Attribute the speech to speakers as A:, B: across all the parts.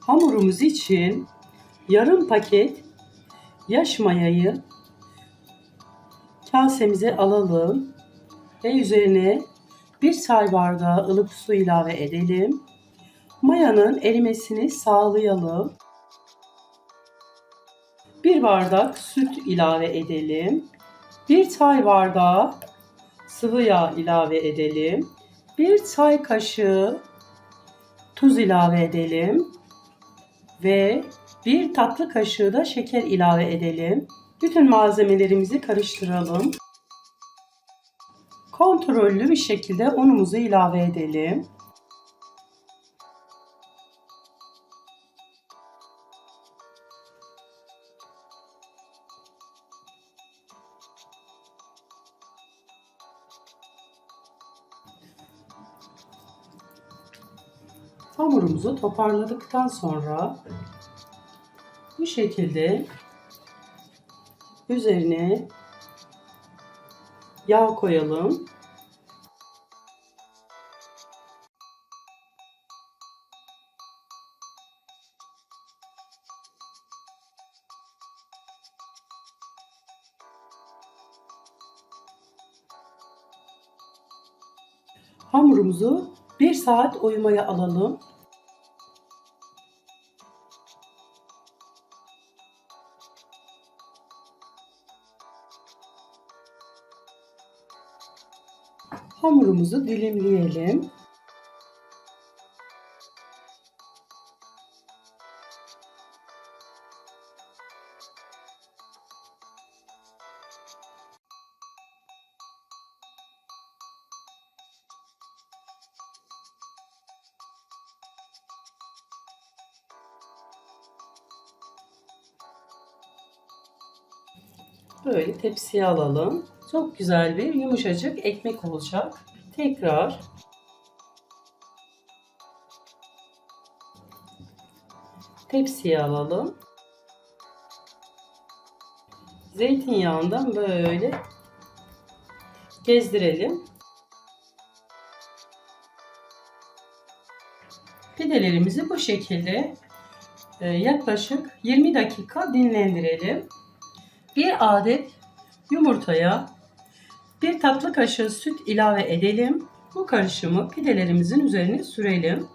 A: Hamurumuz için yarım paket yaş mayayı kasemize alalım ve üzerine bir çay bardağı ılık su ilave edelim. Mayanın erimesini sağlayalım. Bir bardak süt ilave edelim. Bir çay bardağı sıvı yağ ilave edelim. Bir çay kaşığı tuz ilave edelim. Ve bir tatlı kaşığı da şeker ilave edelim. Bütün malzemelerimizi karıştıralım. Kontrollü bir şekilde unumuzu ilave edelim. Hamurumuzu toparladıktan sonra bu şekilde üzerine yağ koyalım. Hamurumuzu bir saat oyumaya alalım. Hamurumuzu dilimleyelim. Böyle tepsiye alalım. Çok güzel bir yumuşacık ekmek olacak. Tekrar tepsiye alalım. Zeytinyağından böyle gezdirelim. Pidelerimizi bu şekilde e, yaklaşık 20 dakika dinlendirelim. Bir adet yumurtaya bir tatlı kaşığı süt ilave edelim. Bu karışımı pidelerimizin üzerine sürelim.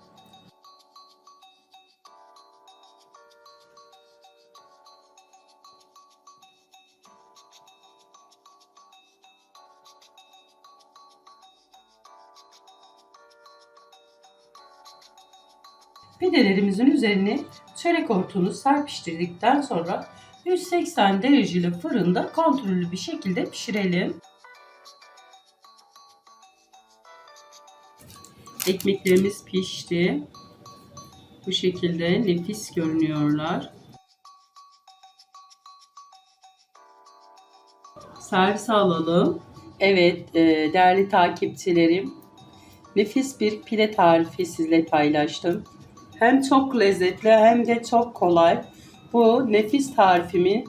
A: Pidelerimizin üzerine çörek otunu serpiştirdikten sonra 180 dereceli fırında kontrollü bir şekilde pişirelim. Ekmeklerimiz pişti. Bu şekilde nefis görünüyorlar. Servis alalım. Evet e, değerli takipçilerim. Nefis bir pide tarifi sizle paylaştım. Hem çok lezzetli hem de çok kolay. Bu nefis tarifimi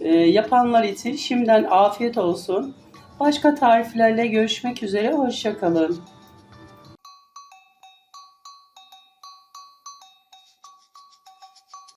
A: e, yapanlar için şimdiden afiyet olsun. Başka tariflerle görüşmek üzere. Hoşçakalın.